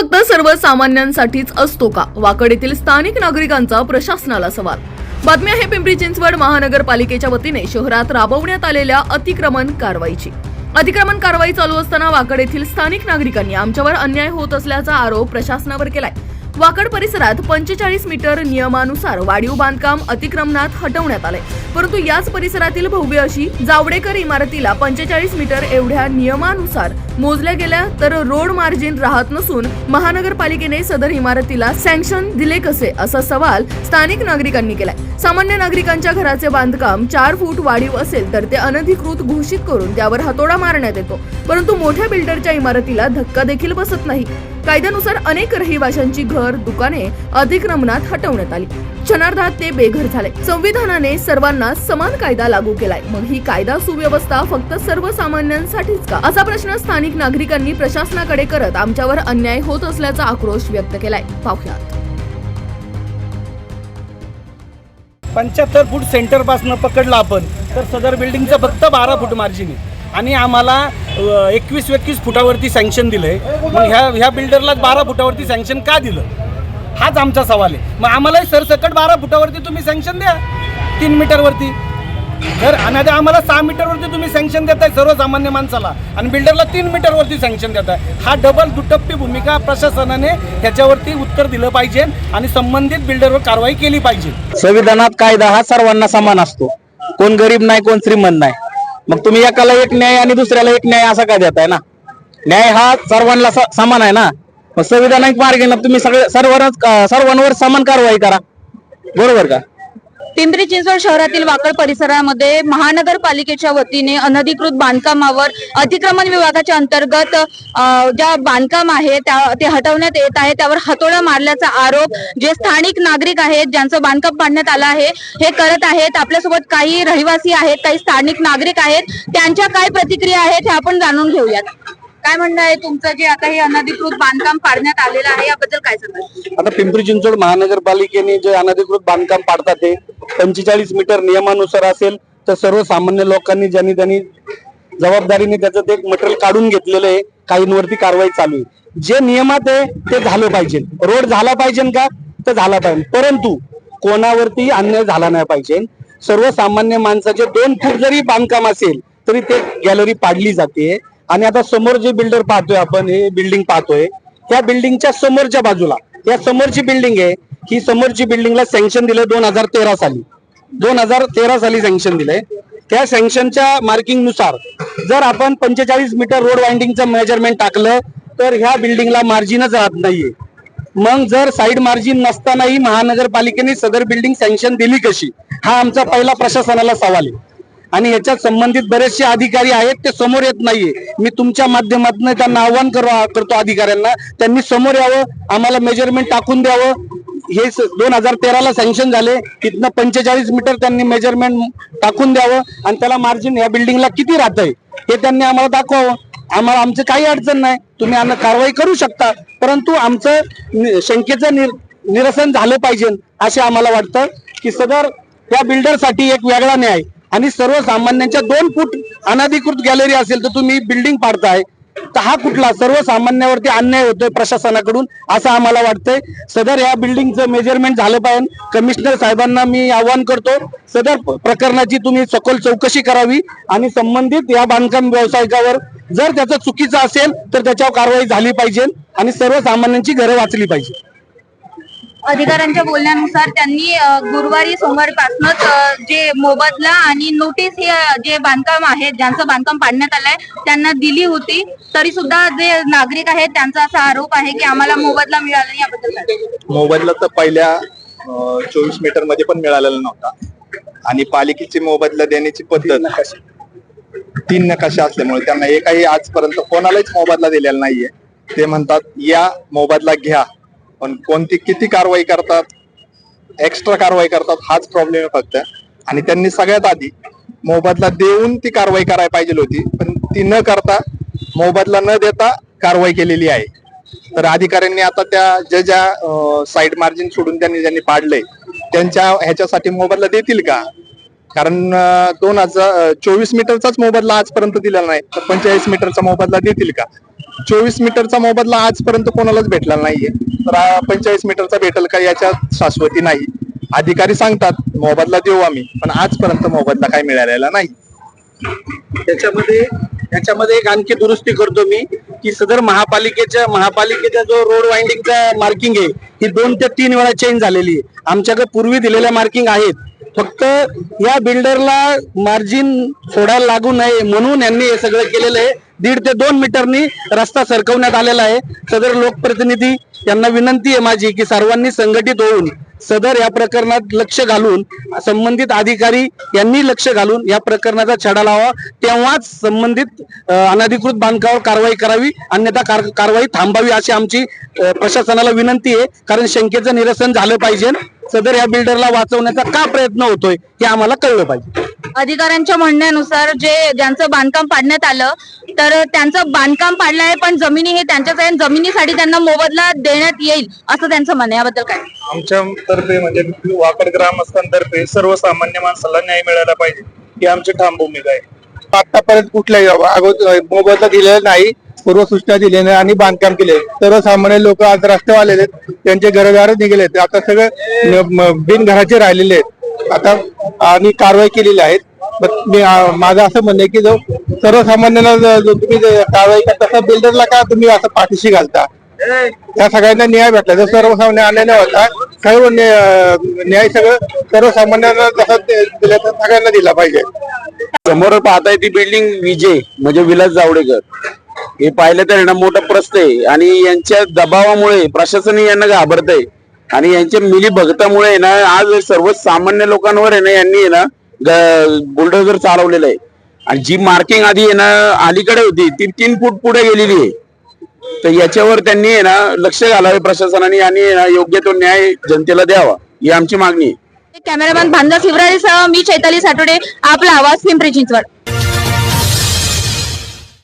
फक्त सर्वसामान्यांसाठीच असतो का? वाकड येथील स्थानिक नागरिकांचा प्रशासनाला सवाल. बातमी आहे पिंपरी चिंचवड महानगरपालिकेच्या वतीने शहरात राबवण्यात आलेल्या अतिक्रमण कारवाईची. अतिक्रमण कारवाई चालू असताना वाकड येथील स्थानिक नागरिकांनी आमच्यावर अन्याय होत असल्याचा आरोप प्रशासनावर केलाय. वाकड परिसरात पंचेचाळीस मीटर नियमानुसार वाढीव बांधकाम अतिक्रमणात हटवण्यात आले परंतु याच परिसरातील भव्य अशी जावडेकर इमारतीला पंचेचाळीस मीटर एवढ्या नियमानुसार मोजल्या गेल्या तर रोड मार्जिन राहत नसून महानगरपालिकेने सदर इमारतीला सँक्शन दिले कसे असा सवाल स्थानिक नागरिकांनी केलाय. सामान्य नागरिकांच्या घराचे बांधकाम चार फूट वाढीव असेल तर ते अनधिकृत घोषित करून त्यावर हातोडा मारण्यात येतो. परंतु मोठ्या बिल्डरच्या इमारतीला धक्का देखील बसत नाही. कायद्यानुसार अनेक रहिवाशांची घर दुकाने अतिक्रमणात हटवण्यात आली. क्षणार्धात ते बेघर झाले. संविधानाने सर्वांना समान कायदा लागू केलाय. मग ही कायदा सुव्यवस्था फक्त सर्वसामान्यांसाठीच का? असा प्रश्न स्थानिक नागरिकांनी प्रशासनाकडे करत आमच्यावर अन्याय होत असल्याचा आक्रोश व्यक्त केलाय. पाहुयात. पंच्याहत्तर फूट सेंटरपासनं पकडलं आपण. तर सदर बिल्डिंगचं फक्त बारा फूट मार्जिन आणि आम्हाला एकवीस एकवीस फुटावरती सँक्शन दिलं आहे मग ह्या ह्या बिल्डरला बारा फुटावरती सँक्शन का दिलं? हाच आमचा सवाल आहे. मग आम्हालाही सरसकट बारा फुटावरती तुम्ही सँक्शन द्या. तीन मीटरवरती. तर आणि आता आम्हाला सहा मीटरवरती तुम्ही सँक्शन देताय सर्वसामान्य माणसाला आणि बिल्डरला तीन मीटरवरती सँक्शन देताय हा डबल दुटप्पी भूमिका प्रशासनाने त्याच्यावरती उत्तर दिलं पाहिजे आणि संबंधित बिल्डरवर कारवाई केली पाहिजे. संविधानात कायदा हा सर्वांना समान असतो. कोण गरीब नाही कोण श्रीमंत नाही. मग तुम्ही एकाला एक न्याय आणि दुसऱ्याला एक न्याय असा काय देताय ना? न्याय हा सर्वांना समान आहे ना? मग संविधानिक मार्गाने तुम्ही सगळे सर्वांनाच सर्वांवर समान कारवाई करा. बरोबर का? पिंपरी चिंचवड शहरातील वाकड परिसरामध्ये महानगरपालिकेच्या वतीने अनधिकृत बांधकामावर अतिक्रमण विभागाच्या अंतर्गत ज्या बांधकाम आहे त्या ते हटवण्यात येत आहे त्यावर हातोडा मारल्याचा आरोप जे स्थानिक नागरिक आहेत ज्यांचं बांधकाम पाडण्यात आलं आहे हे करत आहेत. आपल्यासोबत काही रहिवासी आहेत काही स्थानिक नागरिक आहेत. त्यांच्या काय प्रतिक्रिया आहेत हे आपण जाणून घेऊयात. काय म्हणणं आहे तुमचं जे आता हे अनधिकृत बांधकाम पाडण्यात आलेलं आहे याबद्दल काय सांगाल? आता पिंपरी चिंचवड महानगरपालिकेने जे अनधिकृत बांधकाम पाडतात ते पंचेचाळीस मीटर नियमानुसार असेल तर सर्वसामान्य लोकांनी ज्यांनी त्यांनी जबाबदारीने त्याचं ते मटेरियल काढून घेतलेलं आहे काहींवरती कारवाई चालू आहे. जे नियमात आहे ते झालं पाहिजे. रोड झाला पाहिजे का? तर झाला पाहिजे. परंतु कोणावरती अन्याय झाला नाही पाहिजे. सर्वसामान्य माणसाचे दोन फूट जरी बांधकाम असेल तरी ते गॅलरी पाडली जाते. आणि आता समोर जे बिल्डर पाहतोय आपण हे बिल्डिंग पाहतोय त्या बिल्डिंगच्या समोरच्या बाजूला या समोरची बिल्डिंग आहे ही समोरची बिल्डिंगला सँक्शन दिलं दोन हजार तेरा साली. दोन हजार तेरा साली सँक्शन दिलंय. त्या सँक्शनच्या मार्किंगनुसार जर आपण पंचेचाळीस मीटर रोड वाइंडिंगचं मेजरमेंट टाकलं तर ह्या बिल्डिंगला मार्जिनच राहत नाहीये. मग जर साईड मार्जिन नसतानाही महानगरपालिकेने सदर बिल्डिंग सँक्शन दिली कशी? हा आमचा पहिला प्रशासनाला सवाल आहे. आणि ह्याच्यात संबंधित बरेचसे अधिकारी आहेत ते समोर येत नाहीये. मी तुमच्या माध्यमातून त्यांना आव्हान करो- करतो अधिकाऱ्यांना. त्यांनी समोर यावं आम्हाला मेजरमेंट टाकून द्यावं. हे दोन हजार तेराला सँक्शन झाले. तिथनं पंचेचाळीस मीटर त्यांनी मेजरमेंट टाकून द्यावं आणि त्याला मार्जिन या बिल्डिंगला किती राहतंय हे त्यांनी आम्हाला दाखवावं. आम्हाला आमचं काही अडचण नाही. तुम्ही आम्हाला कारवाई करू शकता. परंतु आमचं नि- शंकेचं निर निरसन झालं पाहिजे असे आम्हाला वाटतं. की सदर या बिल्डरसाठी एक वेगळा न्याय. आणि सर्वसामान्यांच्या दोन फूट अनधिकृत गॅलरी असेल तर तुम्ही बिल्डिंग पाडताय तर हा कुठला सर्वसामान्यावरती अन्याय होतोय प्रशासनाकडून असं आम्हाला वाटतंय. सदर या बिल्डिंगचं मेजरमेंट झालं पाहिजे. कमिशनर साहेबांना मी आवाहन करतो सदर प्रकरणाची तुम्ही सखोल चौकशी करावी आणि संबंधित या बांधकाम व्यावसायिकावर जर त्याचं चुकीचं असेल तर त्याच्यावर कारवाई झाली पाहिजे आणि सर्वसामान्यांची घरं वाचली पाहिजे. अधिकाऱ्यांच्या बोलण्यानुसार त्यांनी गुरुवारी सोमवारपासूनच जे मोबदला आणि नोटीस हे जे बांधकाम आहे ज्यांचं बांधकाम पाडण्यात आलंय त्यांना दिली होती. तरी सुद्धा जे नागरिक आहेत त्यांचा असा आरोप आहे की आम्हाला मोबदला मिळाला नाही याबद्दल. मोबदला तर पहिल्या चोवीस मीटरमध्ये पण मिळालेला नव्हता. आणि पालिकेची मोबदला देण्याची पद्धत तीन नकाशे असल्यामुळे त्यांना एकही आजपर्यंत कोणालाच मोबदला दिलेला नाहीये. ते म्हणतात या मोबदला घ्या. पण कोणती किती कारवाई करतात एक्स्ट्रा कारवाई करतात हाच प्रॉब्लेम आहे फक्त. आणि त्यांनी सगळ्यात आधी मोबदला देऊन ती कारवाई करायला पाहिजे होती पण ती न करता मोबदला न देता कारवाई केलेली आहे. तर अधिकाऱ्यांनी आता त्या ज्या ज्या साईड मार्जिन सोडून त्यांनी ज्यांनी पाडलंय त्यांच्या ह्याच्यासाठी मोबदला देतील का? कारण दोन हजार चोवीस मीटरचाच मोबदला आजपर्यंत दिलेला नाही. तर पंचेचाळीस मीटरचा मोबदला देतील का? चोवीस मीटरचा मोबदला आजपर्यंत कोणालाच भेटला नाहीये. तर पंचेचाळीस मीटरचा भेटेल का याच्यात शाश्वती नाही. अधिकारी सांगतात मोबदला देऊ आम्ही पण आजपर्यंत मोबदला काही मिळालेला नाही. त्याच्यामध्ये त्याच्यामध्ये एक आणखी दुरुस्ती करतो मी की सदर महापालिकेच्या महापालिकेचा जो रोड वाइंडिंगचा मार्किंग आहे ही दोन ते तीन वेळा चेंज झालेली आहे. आमच्याकडे पूर्वी दिलेल्या मार्किंग आहेत. फक्त या बिल्डरला मार्जिन सोडायला लागू नये म्हणून यांनी हे सगळं केलेलं आहे. दीड ते दोन मीटरनी रस्ता सरकवण्यात आलेला आहे. सदर लोकप्रतिनिधी यांना विनंती आहे माझी की सर्वांनी संघटित होऊन सदर या प्रकरणात लक्ष घालून संबंधित अधिकारी यांनी लक्ष घालून या प्रकरणाचा छडा लावा. तेव्हाच संबंधित अनधिकृत बांधकामावर कारवाई करावी. अन्यथा कार- कारवाई थांबावी अशी आमची प्रशासनाला विनंती आहे. कारण शंकेचं निरसन झालं पाहिजे. सदर या बिल्डरला वाचवण्याचा का प्रयत्न होतोय हे आम्हाला कळलं पाहिजे. अधिकाऱ्यांच्या म्हणण्यानुसार जे ज्यांचं बांधकाम पाडण्यात आलं तर त्यांचं बांधकाम पाडलं आहे पण जमिनी हे त्यांच्याच आहे जमिनीसाठी त्यांना मोबदला देण्यात येईल असं त्यांचं म्हणणं आहे. याबद्दल काय? आमच्या तर्फे म्हणजे वाकड ग्रामस्थांतर्फे सर्वसामान्य माणसाला न्याय मिळाला पाहिजे ही आमची ठाम भूमिका आहे. आतापर्यंत कुठल्याही अगोदर मोबदला दिलेला नाही पूर्वसूचना दिली नाही आणि बांधकाम केले. सर्वसामान्य लोक आज रस्त्यावर आलेले आहेत त्यांचे घरदारच निघेले आहेत. आता सगळे बिनघराचे राहिलेले आहेत. आता आणि कारवाई केलेली आहेत मी माझं असं म्हणणं आहे की जो सर्वसामान्यांना जो तुम्ही कारवाई करता तसं बिल्डरला का तुम्ही असं पाठीशी घालता? त्या सगळ्यांना न्याय भेटला. जो सर्वसामान्य अन्याय होता सर्व न्याय सगळं सर्वसामान्यांना जसं ते तर सगळ्यांना दिला पाहिजे. समोर पाहताय ती बिल्डिंग विजय म्हणजे विलास जावडेकर. हे पाहिलं तर यांना मोठा प्रस्त आहे. आणि यांच्या दबावामुळे प्रशासन यांना घाबरतंय. आणि यांच्या मिली भगतामुळे ना आज सर्वसामान्य लोकांवर आहे ना यांनी आहे ना बुलडोझर चालवलेलं आहे. आणि जी मार्किंग आधी आहे ना अलीकडे होती ती तीन फूट पुढे गेलेली आहे. तर याच्यावर त्यांनी आहे ना लक्ष घालावे प्रशासनाने आणि आहे ना योग्य तो न्याय जनतेला द्यावा ही आमची मागणी आहे. कॅमेरामॅन भांजा शिवराळीसह मी चैताली साठोडे आपला आवाज पिंपरी चिंचवड.